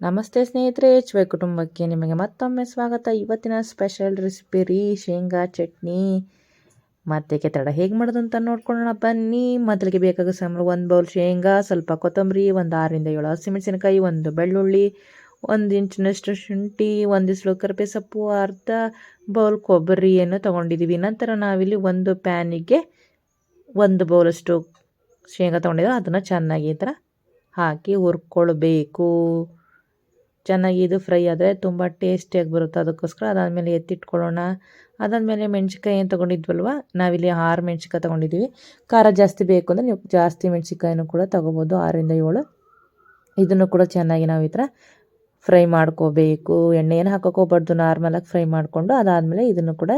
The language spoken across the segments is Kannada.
ನಮಸ್ತೆ ಸ್ನೇಹಿತರೆ ಎಚ್ ವೈ ಕುಟುಂಬಕ್ಕೆ ನಿಮಗೆ ಮತ್ತೊಮ್ಮೆ ಸ್ವಾಗತ. ಇವತ್ತಿನ ಸ್ಪೆಷಲ್ ರೆಸಿಪಿ ರೀ, ಶೇಂಗಾ ಚಟ್ನಿ. ಮತ್ತೆ ಕೆತ್ತಡ ಹೇಗೆ ಮಾಡೋದು ಅಂತ ನೋಡ್ಕೊಳ್ಳೋಣ. ಬನ್ನಿ. ಮೊದಲಿಗೆ ಬೇಕಾಗೋ ಸಾಂಬಾರು ಒಂದು ಬೌಲ್ ಶೇಂಗಾ, ಸ್ವಲ್ಪ ಕೊತ್ತಂಬರಿ, ಒಂದು ಆರರಿಂದ ಏಳು ಹಸಿಮೆಣಸಿನಕಾಯಿ ಒಂದು ಬೆಳ್ಳುಳ್ಳಿ, ಒಂದು ಇಂಚಿನಷ್ಟು ಶುಂಠಿ ಒಂದಿಷ್ಟು ಕರಿಬೇ ಸೊಪ್ಪು ಅರ್ಧ ಬೌಲ್ ಕೊಬ್ಬರಿಯನ್ನು ತೊಗೊಂಡಿದ್ದೀವಿ ನಂತರ ನಾವಿಲ್ಲಿ ಒಂದು ಪ್ಯಾನಿಗೆ ಒಂದು ಬೌಲಷ್ಟು ಶೇಂಗಾ ತೊಗೊಂಡಿದ್ದೀವಿ ಅದನ್ನು ಚೆನ್ನಾಗಿ ಈ ಥರ ಹಾಕಿ ಹುರ್ಕೊಳ್ಬೇಕು. ಚೆನ್ನಾಗಿ ಇದು ಫ್ರೈ ಆದರೆ ತುಂಬ ಟೇಸ್ಟಿಯಾಗಿ ಬರುತ್ತೆ ಅದಕ್ಕೋಸ್ಕರ ಅದಾದಮೇಲೆ ಎತ್ತಿಟ್ಕೊಳ್ಳೋಣ. ಅದಾದಮೇಲೆ ಮೆಣ್ಸಿಕಾಯಿ ಏನು ತೊಗೊಂಡಿದ್ವಲ್ವ? ನಾವಿಲ್ಲಿ ಆರು ಮೆಣ್ಸಿಕಾಯಿ ತೊಗೊಂಡಿದ್ದೀವಿ. ಖಾರ ಜಾಸ್ತಿ ಬೇಕು ಅಂದರೆ ನೀವು ಜಾಸ್ತಿ ಮೆಣ್ಸಿಕಾಯಿನೂ ಕೂಡ ತೊಗೋಬೋದು ಆರಿಂದ ಏಳು. ಇದನ್ನು ಕೂಡ ಚೆನ್ನಾಗಿ ನಾವು ಈ ಥರ ಫ್ರೈ ಮಾಡ್ಕೋಬೇಕು. ಎಣ್ಣೆ ಏನು ಹಾಕೋಕೋಬಾರ್ದು ನಾರ್ಮಲಾಗಿ ಫ್ರೈ ಮಾಡಿಕೊಂಡು ಅದಾದಮೇಲೆ ಇದನ್ನು ಕೂಡ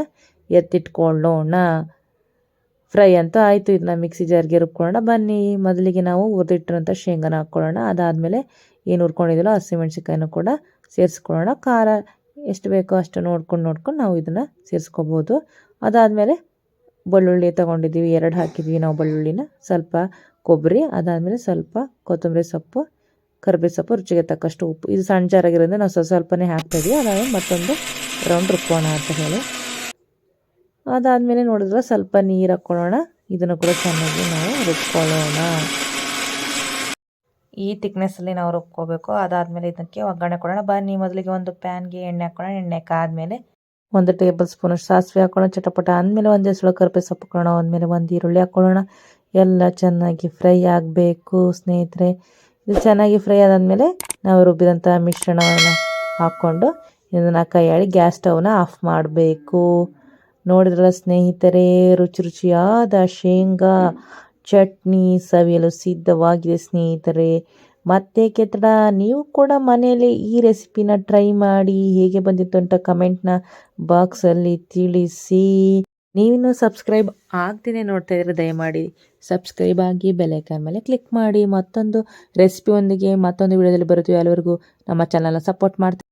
ಎತ್ತಿಟ್ಕೊಳ್ಳೋಣ. ಫ್ರೈ ಅಂತ ಆಯಿತು. ಇದನ್ನ ಮಿಕ್ಸಿ ಜಾರ್ಗೆ ರುಬ್ಕೊಳ್ಳೋಣ. ಬನ್ನಿ, ಮೊದಲಿಗೆ ನಾವು ಹುರಿದಿಟ್ಟಿರೋಂಥ ಶೇಂಗಾನ ಹಾಕ್ಕೊಳ್ಳೋಣ. ಅದಾದಮೇಲೆ ಏನು ಹುರ್ಕೊಂಡಿದ್ದೀವೋ ಹಸಿಮೆಣ್ಸಿಕಾಯಿನೂ ಕೂಡ ಸೇರಿಸ್ಕೊಳ್ಳೋಣ. ಖಾರ ಎಷ್ಟು ಬೇಕೋ ಅಷ್ಟು ನೋಡ್ಕೊಂಡು ನೋಡ್ಕೊಂಡು ನಾವು ಇದನ್ನು ಸೇರಿಸ್ಕೋಬೋದು. ಅದಾದಮೇಲೆ ಬೆಳ್ಳುಳ್ಳಿ ತೊಗೊಂಡಿದ್ದೀವಿ, ಎರಡು ಹಾಕಿದ್ವಿ ನಾವು ಬೆಳ್ಳುಳ್ಳಿನ. ಸ್ವಲ್ಪ ಕೊಬ್ಬರಿ, ಅದಾದಮೇಲೆ ಸ್ವಲ್ಪ ಕೊತ್ತಂಬರಿ ಸೊಪ್ಪು ಕರ್ಬೇವು ಸೊಪ್ಪು, ರುಚಿಗೆ ತಕ್ಕಷ್ಟು ಉಪ್ಪು. ಇದು ಸಣ್ಣ ಜಾರಾಗಿರೋದ್ರಿಂದ ನಾವು ಸ್ವಲ್ಪ ಸ್ವಲ್ಪನೇ ಹಾಕ್ತಾಯಿದ್ವಿ ಅದಾದ ಮತ್ತೊಂದು ರೌಂಡ್ ರುಬ್ಬೋಣ ಅಂತ ಹೇಳಿ. ಅದಾದಮೇಲೆ ನೋಡಿದ್ರೆ ಸ್ವಲ್ಪ ನೀರು ಹಾಕ್ಕೊಳ್ಳೋಣ. ಇದನ್ನು ಕೂಡ ಚೆನ್ನಾಗಿ ನಾವು ರುಬ್ಕೊಳ್ಳೋಣ. ಈ ತಿಕ್ನೆಸ್ಸಲ್ಲಿ ನಾವು ರುಬ್ಕೋಬೇಕು. ಅದಾದಮೇಲೆ ಇದಕ್ಕೆ ಒಗ್ಗರಣೆ ಕೊಡೋಣ. ಬನ್ನಿ ಮೊದಲಿಗೆ ಒಂದು ಪ್ಯಾನ್ಗೆ ಎಣ್ಣೆ ಹಾಕೋಣ ಎಣ್ಣೆ ಹಾಕಾದ್ಮೇಲೆ ಒಂದು ಟೇಬಲ್ ಸ್ಪೂನ್ ಸಾಸಿವೆ ಹಾಕೋಣ ಚಟಪಟ ಅಂದಮೇಲೆ ಒಂದು ಹೆಸರು ಕರ್ಪೆ ಸೊಪ್ಪು ಹಾಕೋಣ ಅಂದಮೇಲೆ ಒಂದು ಈರುಳ್ಳಿ ಹಾಕ್ಕೊಳ್ಳೋಣ ಎಲ್ಲ ಚೆನ್ನಾಗಿ ಫ್ರೈ ಆಗಬೇಕು ಸ್ನೇಹಿತರೆ. ಇದು ಚೆನ್ನಾಗಿ ಫ್ರೈ ಆದಾದಮೇಲೆ ನಾವು ರುಬ್ಬಿದಂಥ ಮಿಶ್ರಣವನ್ನು ಹಾಕ್ಕೊಂಡು ಇದನ್ನು ಕೈಯಾಡಿ ಗ್ಯಾಸ್ ಸ್ಟವ್ನ ಆಫ್ ಮಾಡಬೇಕು. ನೋಡಿದ್ರಲ್ಲ ಸ್ನೇಹಿತರೆ, ರುಚಿ ರುಚಿಯಾದ ಶೇಂಗಾ. ಚಟ್ನಿ ಸವಿಯಲು ಸಿದ್ಧವಾಗಿದೆ ಸ್ನೇಹಿತರೆ. ಮತ್ತೆ ಕೆತ್ತಡ ನೀವು ಕೂಡ ಮನೆಯಲ್ಲಿ ಈ ರೆಸಿಪಿನ ಟ್ರೈ ಮಾಡಿ ಹೇಗೆ ಬಂದಿತ್ತು ಅಂತ ಕಮೆಂಟ್ನ ಬಾಕ್ಸಲ್ಲಿ ತಿಳಿಸಿ. ನೀವಿನ್ನೂ ಸಬ್ಸ್ಕ್ರೈಬ್ ಆಗ್ದೇ ನೋಡ್ತಾ ಇದ್ರೆ ದಯಮಾಡಿ ಸಬ್ಸ್ಕ್ರೈಬ್ ಆಗಿ ಬೆಲೈಕನ್ ಮೇಲೆ ಕ್ಲಿಕ್ ಮಾಡಿ. ಮತ್ತೊಂದು ರೆಸಿಪಿ ಒಂದಿಗೆ ಮತ್ತೊಂದು ವಿಡಿಯೋದಲ್ಲಿ ಬರುತ್ತೀವಿ. ಅಲ್ಲಿವರೆಗೂ ನಮ್ಮ ಚಾನಲ್ನ ಸಪೋರ್ಟ್ ಮಾಡ್ತೀವಿ